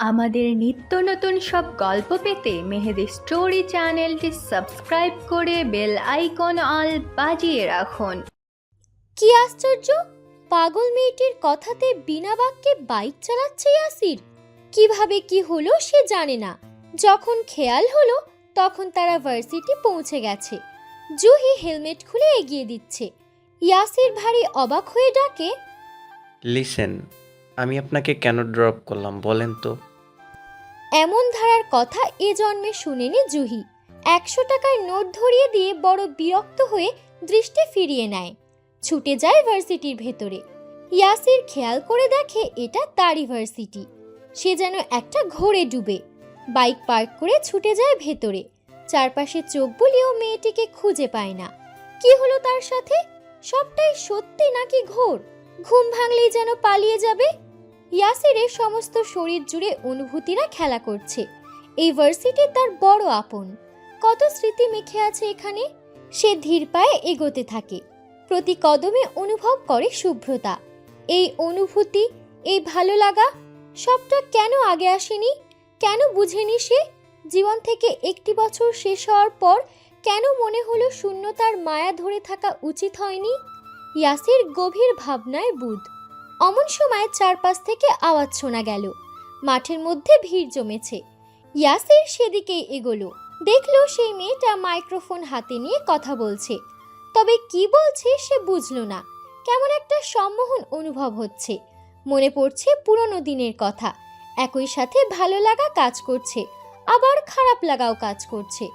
আমাদের নিত্য নতুন সব গল্প পেতে মেহেদি স্টোরি চ্যানেলটি সাবস্ক্রাইব করে বেল আইকন অল বাজিয়ে রাখুন। কি আশ্চর্য! পাগল মেয়েটির কথাতে বিনা বাক্যে বাইক চালাচ্ছে ইয়াসির। কীভাবে কি হলো সে জানে না। যখন খেয়াল হলো তখন তারা ভার্সিটি পৌঁছে গেছে। জুহি হেলমেট খুলে এগিয়ে দিচ্ছে। ইয়াসির ভারী অবাক হয়ে ডাকে লিসেন আমি আপনাকে কেন ড্রপ করলাম, বলেন তো? এমন ধারার কথা এ জন্মে শুনেনি জুহি। একশো টাকার নোট ধরিয়ে দিয়ে বড় বিরক্ত হয়ে দৃষ্টি ফিরিয়ে নেয়। ছুটে যায় ভার্সিটির ভেতরে। ইয়াসির খেয়াল করে দেখে এটা তারই ভার্সিটি। সে যেন একটা ঘোরে ডুবে। বাইক পার্ক করে ছুটে যায় ভেতরে। চারপাশে চোখ বুলিয়েও মেয়েটিকে খুঁজে পায় না। কি হলো তার সাথে? সবটাই সত্যি নাকি ঘোর? ঘুম ভাঙলেই যেন পালিয়ে যাবে? ইয়াসিরের সমস্ত শরীর জুড়ে অনুভূতিরা খেলা করছে। এই ভার্সিটি তার বড় আপন। কত স্মৃতি মেখে আছে এখানে? সে ধীর পায়ে এগোতে থাকে। প্রতি কদমে অনুভব করে শুভ্রতা। এই অনুভূতি, এই ভালো লাগা, সবটা কেন আগে আসেনি? কেন বুঝেনি সে? জীবন থেকে একটি বছর শেষ হওয়ার পর কেন মনে হলো শূন্যতার মায়া ধরে থাকা উচিত হয়নি? ইয়াসির গভীর ভাবনায় বুধ। অমন সময় চারপাশ থেকে আওয়াজ শোনা গেল। মাঠের মধ্যে ভিড় জমেছে। ইয়াসির সেদিকেই এগোলো। দেখল সেই মেয়েটা মাইক্রোফোন হাতে নিয়ে কথা বলছে। তবে কি বলছে সে বুঝলো না। কেমন একটা সম্মোহন অনুভব হচ্ছে। মনে পড়ছে পুরনো দিনের কথা। একই সাথে ভালো লাগা কাজ করছে। আবার খারাপ লাগাও কাজ করছে।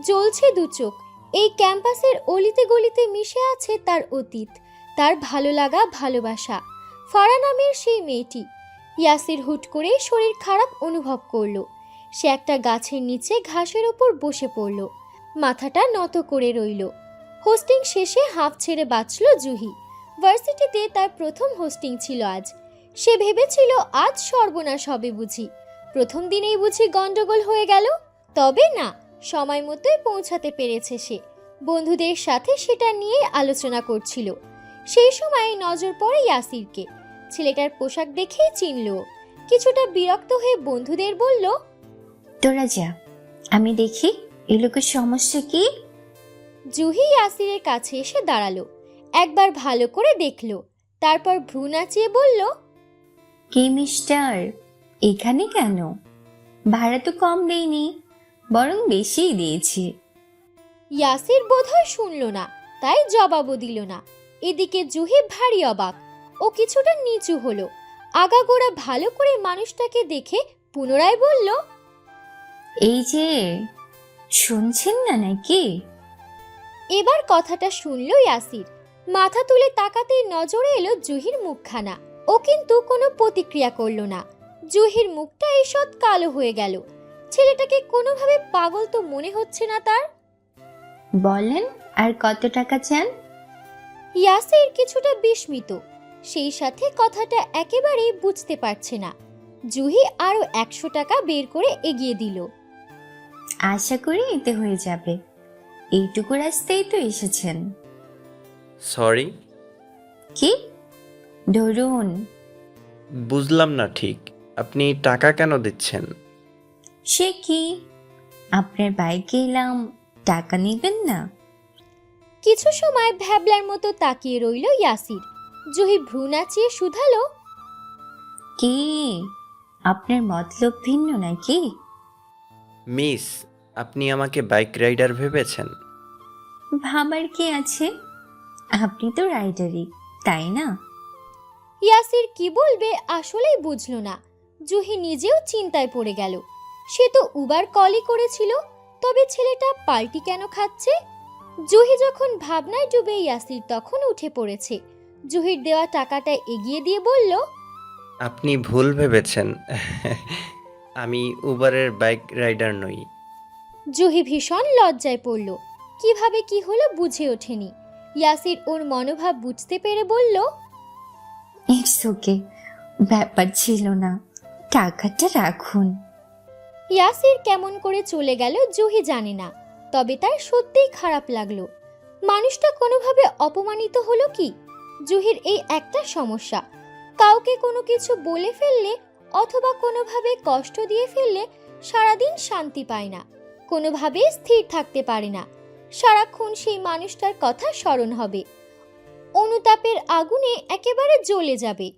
জ্বলছে দু চোখ। এই ক্যাম্পাসের অলিতে গলিতে মিশে আছে তার অতীত। তার ভালো লাগা, ভালোবাসা। ফারা নামের সেই মেয়েটি। ইয়াসির হুট করে শরীর খারাপ অনুভব করল। সে একটা গাছের নিচে ঘাসের ওপর বসে পড়ল। মাথাটা নত করে রইল। হোস্টিং শেষে হাঁপ ছেড়ে বাঁচল জুহি। ভার্সিটিতে তার প্রথম হোস্টিং ছিল আজ। সে ভেবেছিল, আজ সর্বনাশ হবে বুঝি। প্রথম দিনেই বুঝি গন্ডগোল হয়ে গেল। তবে না, সময় মতোই পৌঁছাতে পেরেছে সে। বন্ধুদের সাথে সেটা নিয়ে আলোচনা করছিল। সেই সময় নজর পড়ে ইয়াসিরকে। ছেলেটার পোশাক দেখেই চিনল। কিছুটা বিরক্ত হয়ে বন্ধুদের বলল তোরা যা আমি দেখি এই লোকের সমস্যা কি। জুহি ইয়াসিরের কাছে এসে দাঁড়াল একবার ভালো করে দেখল তারপর ভ্রু নাচিয়ে বলল কে মিস্টার এখানে কেন? ভাড়া তো কম দেইনি বরং বেশিই দিয়েছি। ইয়াসির বোধহয় শুনল না তাই জবাবও দিল না। এদিকে জুহি ভারী অবাক ও কিছুটা নিচু হলো। আগাগোড়া ভালো করে মানুষটাকে দেখে পুনরায় বলল এই যে শুনছেন না নাকি? এবার কথাটা শুনল ইয়াসির। মাথা তুলে তাকাতেই নজরে এলো জুহির মুখখানা। ও কিন্তু কোনো প্রতিক্রিয়া করল না। জুহির মুখটা ঈষৎ কালো হয়ে গেল। ছেলেটাকে কোনোভাবে পাগল তো মনে হচ্ছে না তার? বলেন আর কত টাকা চান? ইয়াসির কিছুটা বিস্মিত। সেই সাথে কথাটা একেবারেই বুঝতে পারছে না। জুহি আরও একশো টাকা বের করে এগিয়ে দিল। আশা করি এতে হয়ে যাবে। এইটুকু রাস্তায় তো এসেছেন। সরি কি? ধরুন। বুঝলাম না ঠিক। আপনি টাকা কেন দিচ্ছেন? সে কি? আপনার বাইকে এলাম টাকা নেবেন না? কিছু সময় ভ্যাবলার মতো তাকিয়ে রইল ইয়াসির। জুহি ভ্রু নাচিয়ে শুধালো। কি? আপনার মতলব ভিন্ন নাকি? মিস আপনি আমাকে বাইক রাইডার ভেবেছেন। ভাবার কি আছে? আপনি তো রাইডারই তাই না? ইয়াসির কি বলবে আসলেই বুঝলো না। জুহি নিজেও চিন্তায় পড়ে গেল। সে তো উবার কলই করেছিল তবে ছেলেটা পাল্টি কেন খাচ্ছে? জুহি যখন ভাবনায় ডুবে ইয়াসির তখন উঠে পড়েছে। জুহির দেওয়া টাকাটা এগিয়ে দিয়ে বলল আপনি ভুল ভেবেছেন। আমি উবারের বাইক রাইডার নই। জুহি ভীষণ লজ্জায় পড়ল। কীভাবে কি হলো বুঝে ওঠেনি। ইয়াসির ওর মনোভাব বুঝতে পেরে বলল ইটস ওকে ব্যাপার ছিল না। টাকাটা রাখুন। ইয়াসির কেমন করে চলে গেল জুহি জানে না তবে তার সত্যিই খারাপ লাগল। মানুষটা কোনোভাবে অপমানিত হলো কি? জুহির এই একটা সমস্যা। কাউকে কোনো কিছু বলে ফেললে অথবা কোনোভাবে কষ্ট দিয়ে ফেললে সারাদিন শান্তি পায় না, কোনোভাবে স্থির থাকতে পারে না। সারাক্ষণ সেই মানুষটার কথা স্মরণ হবে। অনুতাপের আগুনে একেবারে জ্বলে যাবে।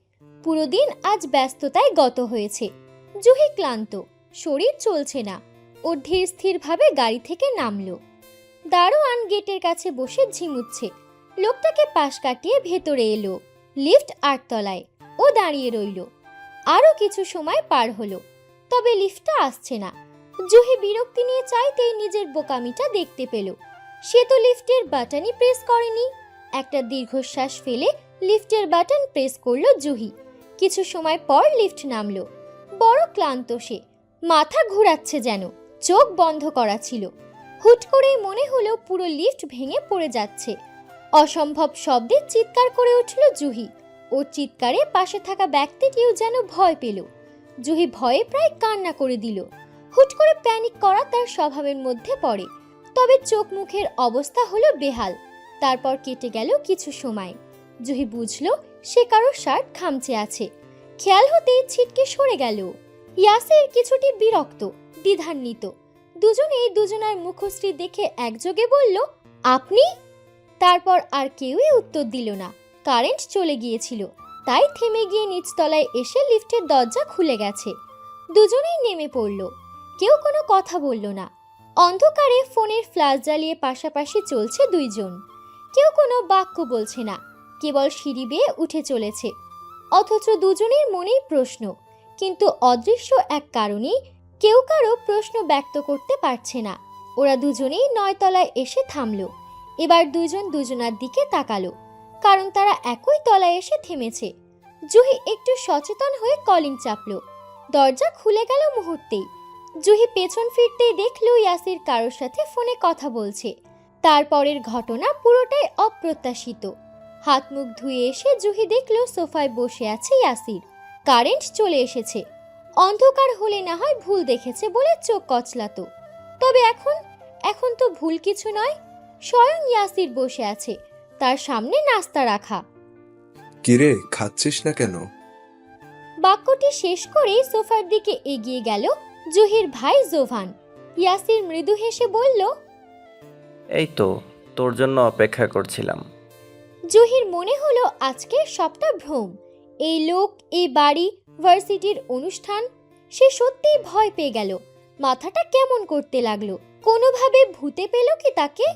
পুরো দিন আজ ব্যস্ততায় গত হয়েছে। জুহি ক্লান্ত, শরীর চলছে না। ও ধীর স্থিরভাবে গাড়ি থেকে নামলো। দারোয়ান গেটের কাছে বসে ঝিমুচ্ছে। লোকটাকে পাশ কাটিয়ে ভেতরে এলো লিফট আটতলায়, ও দাঁড়িয়ে রইল। আরও কিছু সময় পার হলো, তবে লিফটটা আসছে না। জুহি বিরক্তি নিয়ে চাইতেই নিজের বোকামিটা দেখতে পেল। সে তো লিফটের বাটনই প্রেস করেনি। একটা দীর্ঘশ্বাস ফেলে লিফটের বাটন প্রেস করল জুহি। কিছু সময় পর লিফট নামলো। বড় ক্লান্ত সে, মাথা ঘোরাচ্ছে যেন, চোখ বন্ধ করা ছিল। হুট করেই মনে হলো পুরো লিফট ভেঙে পড়ে যাচ্ছে। অসম্ভব শব্দে চিৎকার করে উঠল জুহি। ও চিৎকারে পাশে থাকা ব্যক্তিটিও যেন ভয় পেল। জুহি ভয়ে প্রায় কান্না করে দিল। হুট করে প্যানিক করা তার স্বভাবের মধ্যে পড়ে। তবে চোখ মুখের অবস্থা হলো বেহাল। তারপর কেটে গেল কিছু সময়। জুহি বুঝলো সে কারও শার্ট খামচে আছে। খেয়াল হতেই ছিটকে সরে গেল। ইয়াসির কিছুটি বিরক্ত, দ্বিধান্বিত। দুজনেই দুজনার মুখশ্রী দেখে একযোগে বলল, আপনি? তারপর আর কেউই উত্তর দিল না। কারেন্ট চলে গিয়েছিল। তাই থেমে গিয়ে নিচতলায় এসে লিফটের দরজা খুলে গেছে। দুজনেই নেমে পড়ল। কেউ কোনো কথা বলল না। অন্ধকারে ফোনের ফ্ল্যাশ জ্বালিয়ে পাশাপাশি চলছে দুইজন। কেউ কোনো বাক্য বলছে না। কেবল সিঁড়ি বেয়ে উঠে চলেছে। অথচ দুজনের মনেই প্রশ্ন, কিন্তু অদৃশ্য এক কারণে কেউ কারও প্রশ্ন ব্যক্ত করতে পারছে না। ওরা দুজনেই নয়তলায় এসে থামলো। এবার দুজন দুজনার দিকে তাকালো, কারণ তারা একই তলায় এসে থেমেছে। জুহি একটু সচেতন হয়ে কলিং চাপল। দরজা খুলে গেল মুহূর্তেই। জুহি পেছন ফিরতেই দেখল ইয়াসির কারোর সাথে ফোনে কথা বলছে। তারপরের ঘটনা পুরোটাই অপ্রত্যাশিত। হাত মুখ ধুয়ে এসে জুহি দেখল সোফায় বসে আছে ইয়াসির। কারেন্ট চলে এসেছে। অন্ধকার হলে না হয় ভুল দেখেছে বলে চোখ কচলাতো। তবে এখন এখন তো ভুল কিছু নয়। স্বয়ং ইয়াসির বসে আছে। তার সামনে নাস্তা রাখা। কিরে খাচ্ছিস না কেন? বাক্যটি শেষ করেই সোফার দিকে এগিয়ে গেল জুহির ভাই জোভান। ইয়াসির মৃদু হেসে বলল এই তো তোর জন্য অপেক্ষা করছিলাম। জুহির মনে হলো আজকের সবটা ভ্রম। এই লোক এই বাড়ি ভার্সিটির অনুষ্ঠান সে সত্যিই ভয় পেয়ে গেল। মাথাটা কেমন করতে লাগল? কোনোভাবে ভূতে পেল কি তাকে?